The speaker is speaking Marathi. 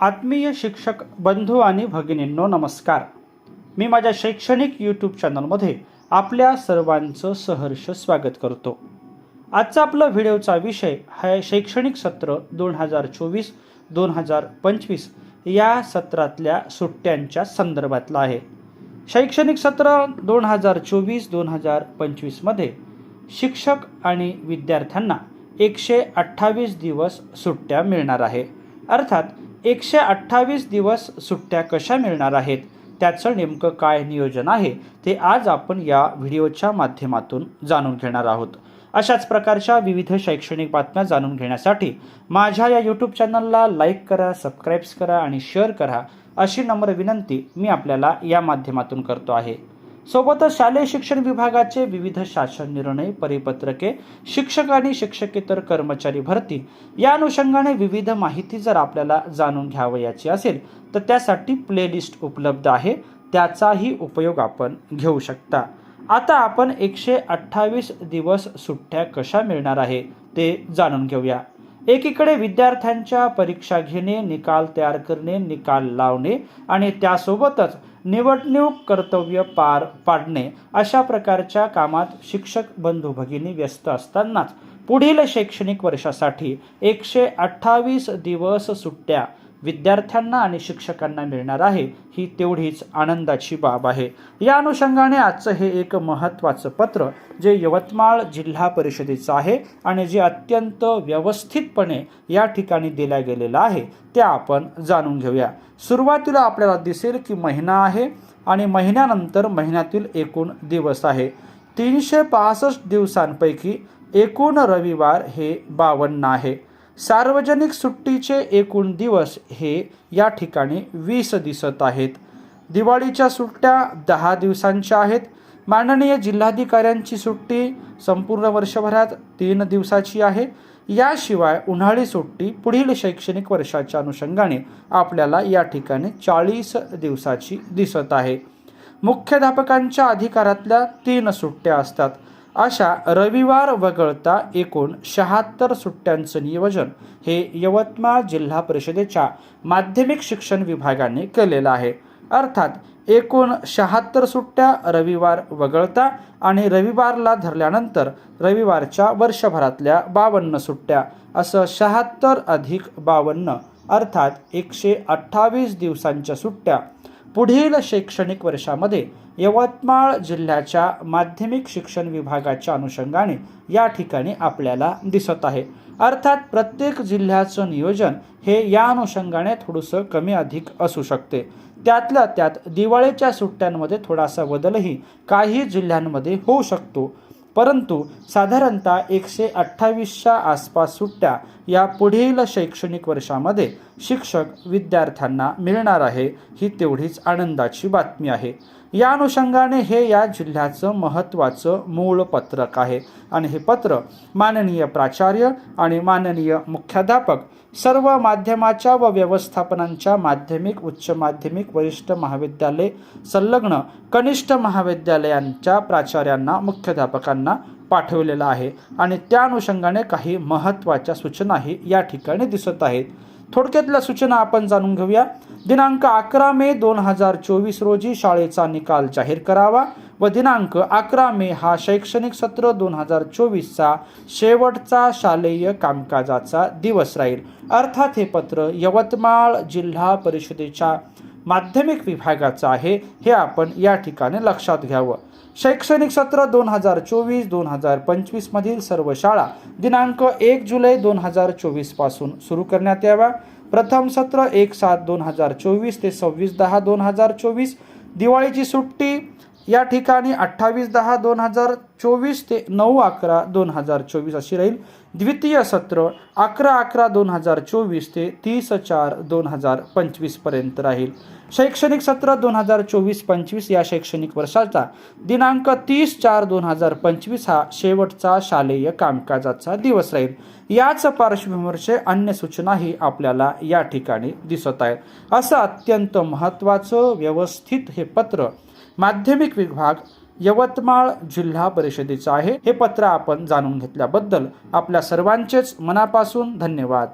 आत्मीय शिक्षक बंधू आणि भगिनींनो नमस्कार. मी माझ्या शैक्षणिक यूट्यूब चॅनलमध्ये आपल्या सर्वांचं सहर्ष स्वागत करतो. आजचा आपला व्हिडिओचा विषय हा शैक्षणिक सत्र दोन हजार चोवीस दोन हजार पंचवीस या सत्रातल्या सुट्ट्यांच्या संदर्भातला आहे. शैक्षणिक सत्र दोन हजार चोवीस दोन हजार पंचवीसमध्ये शिक्षक आणि विद्यार्थ्यांना एकशे अठ्ठावीस दिवस सुट्ट्या मिळणार आहे. अर्थात एकशे अठ्ठावीस दिवस सुट्ट्या कशा मिळणार आहेत? त्याचं नेमकं काय नियोजन आहे? ते आज आपण या व्हिडिओच्या माध्यमातून जाणून घेणार आहोत. अशाच प्रकारच्या विविध शैक्षणिक बातम्या जाणून घेण्यासाठी माझ्या या यूट्यूब चॅनलला लाईक करा सबस्क्राईब्स करा आणि शेअर करा अशी नम्र विनंती मी आपल्याला या माध्यमातून करतो आहे. सोबतच शालेय शिक्षण विभागाचे विविध शासन निर्णय परिपत्रके शिक्षक आणि शिक्षकेतर कर्मचारी भरती या अनुषंगाने विविध माहिती जर आपल्याला जाणून घ्यावयाची असेल तर त्यासाठी प्लेलिस्ट उपलब्ध आहे. त्याचाही उपयोग आपण घेऊ शकता. आता आपण एकशे अठ्ठावीस दिवस सुट्ट्या कशा मिळणार आहे ते जाणून घेऊया. एकीकडे विद्यार्थ्यांच्या परीक्षा घेणे निकाल तयार करणे निकाल लावणे आणि त्यासोबतच निवडणूक कर्तव्य पार पाडणे अशा प्रकारच्या कामात शिक्षक बंधू भगिनी व्यस्त असतानाच पुढील शैक्षणिक वर्षासाठी एकशे अठ्ठावीस दिवस सुट्ट्या विद्यार्थ्यांना आणि शिक्षकांना मिळणार आहे ही तेवढीच आनंदाची बाब आहे. या अनुषंगाने आजचं हे एक महत्त्वाचं पत्र जे यवतमाळ जिल्हा परिषदेचं आहे आणि जे अत्यंत व्यवस्थितपणे या ठिकाणी दिल्या गेलेलं आहे ते आपण जाणून घेऊया. सुरुवातीला आपल्याला दिसेल की महिना आहे आणि महिन्यानंतर महिन्यातील एकूण दिवस आहे. तीनशे पासष्ट दिवसांपैकी एकूण रविवार हे बावन्न आहे. सार्वजनिक सुट्टीचे एकूण दिवस हे या ठिकाणी वीस दिसत आहेत. दिवाळीच्या सुट्ट्या दहा दिवसांच्या आहेत. माननीय जिल्हाधिकाऱ्यांची सुट्टी संपूर्ण वर्षभरात तीन दिवसाची आहे. याशिवाय उन्हाळी सुट्टी पुढील शैक्षणिक वर्षाच्या अनुषंगाने आपल्याला या ठिकाणी चाळीस दिवसाची दिसत आहे. मुख्याध्यापकांच्या अधिकारातल्या तीन सुट्ट्या असतात. अशा रविवार वगळता एकूण शहात्तर सुट्ट्यांचं नियोजन हे यवतमाळ जिल्हा परिषदेच्या माध्यमिक शिक्षण विभागाने केलेलं आहे. अर्थात एकूण शहात्तर सुट्ट्या रविवार वगळता आणि रविवारला धरल्यानंतर रविवारच्या वर्षभरातल्या बावन्न सुट्ट्या असं शहात्तर अधिक बावन्न अर्थात एकशे अठ्ठावीस दिवसांच्या सुट्ट्या पुढील शैक्षणिक वर्षामध्ये यवतमाळ जिल्ह्याच्या माध्यमिक शिक्षण विभागाच्या अनुषंगाने या ठिकाणी आपल्याला दिसत आहे. अर्थात प्रत्येक जिल्ह्याचं नियोजन हे या अनुषंगाने थोडंसं कमी अधिक असू शकते. त्यातल्या त्यात दिवाळीच्या सुट्ट्यांमध्ये थोडासा बदलही काही जिल्ह्यांमध्ये होऊ शकतो. परंतु साधारणतः एकशे अठ्ठावीसच्या आसपास सुट्ट्या या पुढील शैक्षणिक वर्षामध्ये शिक्षक विद्यार्थ्यांना मिळणार आहे ही तेवढीच आनंदाची बातमी आहे. या अनुषंगाने हे या जिल्ह्याचं महत्त्वाचं मूळ पत्रक आहे. आणि हे पत्र माननीय प्राचार्य आणि माननीय मुख्याध्यापक सर्व माध्यमाच्या व व्यवस्थापनांच्या माध्यमिक उच्च माध्यमिक वरिष्ठ महाविद्यालय संलग्न कनिष्ठ महाविद्यालयांच्या प्राचार्यांना मुख्याध्यापकांना पाठवलेला आहे. आणि त्या अनुषंगाने काही महत्त्वाच्या सूचनाही या ठिकाणी दिसत आहेत. थोडक्यातल्या सूचना आपण जाणून घेऊया. दिनांक अकरा मे दोन हजार चोवीस रोजी शाळेचा निकाल जाहीर करावा व दिनांक अकरा मे हा शैक्षणिक सत्र दोन हजार चोवीसचा शेवटचा शालेय कामकाजाचा दिवस राहील. अर्थात हे पत्र यवतमाळ जिल्हा परिषदेच्या माध्यमिक विभागाचं आहे हे आपण या ठिकाणी लक्षात घ्यावं. शैक्षणिक सत्र दोन हजार चोवीस दोन हजार पंचवीसमधील सर्व शाळा दिनांक एक जुलै दोन हजार चोवीसपासून सुरू करण्यात याव्या. प्रथम सत्र एक सात दोन हजार चोवीस ते सव्वीस दहा दोन हजार चोवीस. दिवाळीची सुट्टी या ठिकाणी अठ्ठावीस दहा दोन हजार चोवीस ते नऊ अकरा दोन हजार चोवीस अशी राहील. द्वितीय सत्र अकरा अकरा दोन हजार चोवीस ते तीस चार दोन हजार पंचवीसपर्यंत राहील. शैक्षणिक सत्र दोन हजार चोवीस पंचवीस या शैक्षणिक वर्षाचा दिनांक तीस चार दोन हजार पंचवीस हा शेवटचा शालेय कामकाजाचा दिवस राहील. याच पार्श्वभूमीवरचे अन्य सूचनाही आपल्याला या ठिकाणी दिसत आहेत. असं अत्यंत महत्त्वाचं व्यवस्थित हे पत्र माध्यमिक विभाग यवतमाळ जिल्हा परिषदेचं आहे. हे पत्र आपण जाणून घेतल्याबद्दल आपल्या सर्वांचेच मनापासून धन्यवाद.